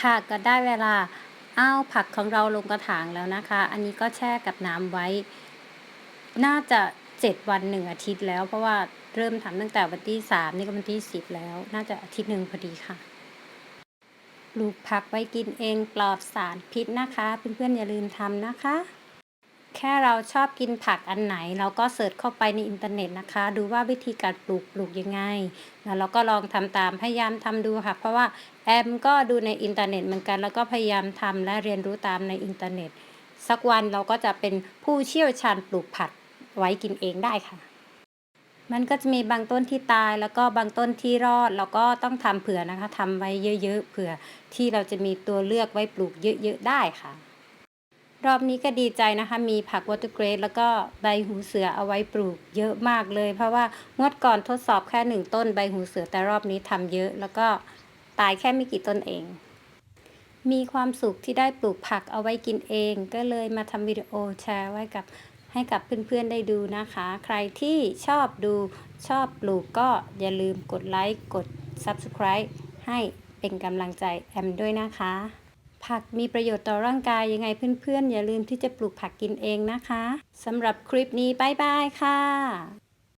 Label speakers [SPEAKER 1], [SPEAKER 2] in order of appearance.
[SPEAKER 1] ค่ะก็ได้เวลาเอาผักของเราลงกระถางแล้วนะคะ อันนี้ก็แช่กับน้ำไว้ น่าจะเจ็ดวันหนึ่งอาทิตย์แล้ว เพราะว่าเริ่มทำตั้งแต่วันที่สามนี่ก็วันที่สิบแล้ว น่าจะอาทิตย์หนึ่งพอดีค่ะปลูกผักไว้กินเองปลอดสารพิษนะคะ เพื่อนๆอย่าลืมทำนะคะ แค่เราชอบกินผักอันไหน เราก็เสิร์ชเข้าไปในอินเทอร์เน็ตนะคะ ดูว่าวิธีการปลูกปลูกยังไง แล้วเราก็ลองทำตามพยายามทำดูค่ะ เพราะว่าแอมก็ดูในอินเทอร์เน็ตเหมือนกัน แล้วก็พยายามทำและเรียนรู้ตามในอินเทอร์เน็ต สักวันเราก็จะเป็นผู้เชี่ยวชาญปลูกผักไว้กินเองได้ค่ะ มันก็จะมีบางต้นที่ตายแล้วก็บางต้นที่รอดเราก็ต้องทำเผื่อนะคะทำไว้เยอะ ๆ เผื่อที่เราจะมีตัวเลือกไว้ปลูกเยอะ ๆ ได้ค่ะ รอบนี้ก็ดีใจนะคะ มีผักวอเตอร์เกรดแล้วก็ใบหูเสือเอาไว้ปลูกเยอะมากเลย เพราะว่างวดก่อนทดสอบแค่หนึ่งต้นใบหูเสือแต่รอบนี้ทำเยอะแล้วก็ตายแค่ไม่กี่ต้นเอง มีความสุขที่ได้ปลูกผักเอาไว้กินเอง ก็เลยมาทำวิดีโอแชร์ไว้กับให้กับเพื่อนๆได้ดูนะคะ ใครที่ชอบดูชอบปลูกก็อย่าลืมกดไลค์กด Subscribe ให้เป็นกำลังใจแอมด้วยนะคะ ผักมีประโยชน์ต่อร่างกายยังไงเพื่อนๆ อย่าลืมที่จะปลูกผักกินเองนะคะสำหรับคลิปนี้บ๊ายบายค่ะ